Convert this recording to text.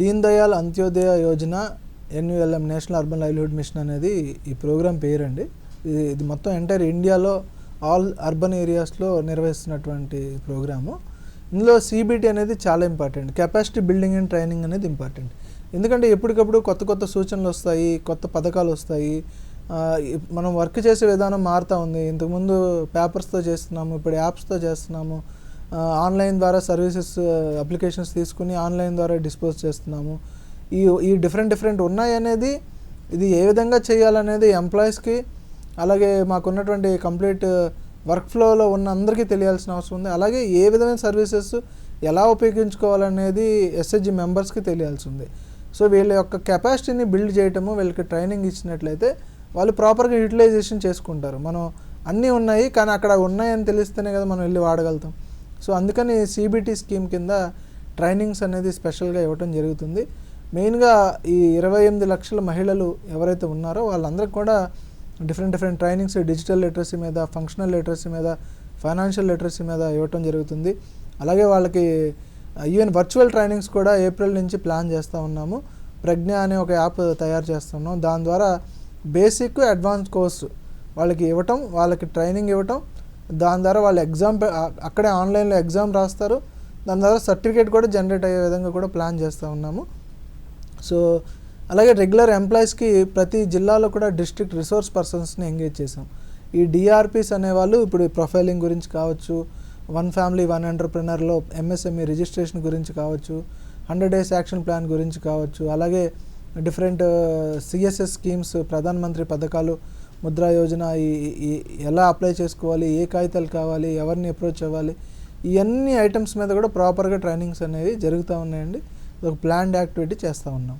Deen Dayal Antyodaya Yojana N U L M national urban livelihood mission అనేది ఈ programme పేరండి. ఇది ఇది మొత్తం ఎంటైర్ ఇండియాలో ఆల్ అర్బన్ ఏరియాస్లో నిర్వహిస్తున్నటువంటి ప్రోగ్రాము. ఇందులో సిబిటి అనేది చాలా important. Capacity building and training అనేది ఇంపార్టెంట్. ఎందుకంటే ఎప్పటికప్పుడు కొత్త కొత్త సూచనలు వస్తాయి కొత్త పథకాలు వస్తాయి. మనం వర్క్ చేసే విధానం మారుతూ ఉంది. ఇంతకుముందు పేపర్స్తో చేస్తున్నాము ఇప్పుడు యాప్స్తో చేస్తున్నాము. ఆన్లైన్ ద్వారా సర్వీసెస్ అప్లికేషన్స్ తీసుకుని ఆన్లైన్ ద్వారా డిస్పోజ్ చేస్తున్నాము. ఈ ఈ డిఫరెంట్ డిఫరెంట్ ఉన్నాయనేది ఇది ఏ విధంగా చేయాలనేది ఎంప్లాయీస్కి అలాగే మాకున్నటువంటి కంప్లీట్ వర్క్ ఫ్లోలో ఉన్న అందరికీ తెలియాల్సిన అవసరం ఉంది. అలాగే ఏ విధమైన సర్వీసెస్ ఎలా ఉపయోగించుకోవాలనేది ఎస్హెచ్జి మెంబర్స్కి తెలియాల్సి ఉంది. సో వీళ్ళ యొక్క కెపాసిటీని బిల్డ్ చేయటము వీళ్ళకి ట్రైనింగ్ ఇచ్చినట్లయితే వాళ్ళు ప్రాపర్గా యూటిలైజేషన్ చేసుకుంటారు. మనం అన్నీ ఉన్నాయి కానీ అక్కడ ఉన్నాయని తెలిస్తేనే కదా మనం వెళ్ళి వాడగలుగుతాం. సో అందుకని సిబిటి స్కీమ్ కింద ట్రైనింగ్స్ అనేది స్పెషల్గా ఇవ్వటం జరుగుతుంది. మెయిన్గా ఈ ఇరవై ఎనిమిది లక్షల మహిళలు ఎవరైతే ఉన్నారో వాళ్ళందరికీ కూడా different different trainings digital literacy మీద ఫంక్షనల్ లిటరసీ మీద ఫైనాన్షియల్ లిటరసీ మీద ఇవ్వటం జరుగుతుంది. అలాగే వాళ్ళకి ఈవెన్ వర్చువల్ ట్రైనింగ్స్ కూడా ఏప్రిల్ నుంచి ప్లాన్ చేస్తూ ఉన్నాము. ప్రజ్ఞ అనే ఒక యాప్ తయారు చేస్తున్నాం దాని ద్వారా బేసిక్ అడ్వాన్స్ కోర్సు వాళ్ళకి ఇవ్వటం వాళ్ళకి ట్రైనింగ్ ఇవ్వటం దాని ద్వారా వాళ్ళు ఎగ్జామ్ అక్కడే ఆన్లైన్లో ఎగ్జామ్ రాస్తారు. దాని ద్వారా సర్టిఫికేట్ కూడా జనరేట్ అయ్యే విధంగా కూడా ప్లాన్ చేస్తూ ఉన్నాము. సో అలాగే రెగ్యులర్ ఎంప్లాయీస్కి ప్రతి జిల్లాలో కూడా డిస్ట్రిక్ట్ రిసోర్స్ పర్సన్స్ని ఎంగేజ్ చేసాం ఈ డిఆర్పీస్ అనేవాళ్ళు ఇప్పుడు ప్రొఫైలింగ్ గురించి కావచ్చు one family one ఎంటర్ప్రినర్లో M S M E registration గురించి కావచ్చు హండ్రెడ్ డేస్ యాక్షన్ ప్లాన్ గురించి కావచ్చు అలాగే different CSS schemes Pradhan Mantri పథకాలు ముద్రా యోజన ఎలా అప్లై చేసుకోవాలి ఏ కాగితాలు కావాలి ఎవరిని అప్రోచ్ అవ్వాలి ఇవన్నీ ఐటమ్స్ మీద కూడా ప్రాపర్గా ట్రైనింగ్స్ అనేవి జరుగుతూ ఉన్నాయండి. ఒక ప్లాన్డ్ యాక్టివిటీ చేస్తూ ఉన్నాం.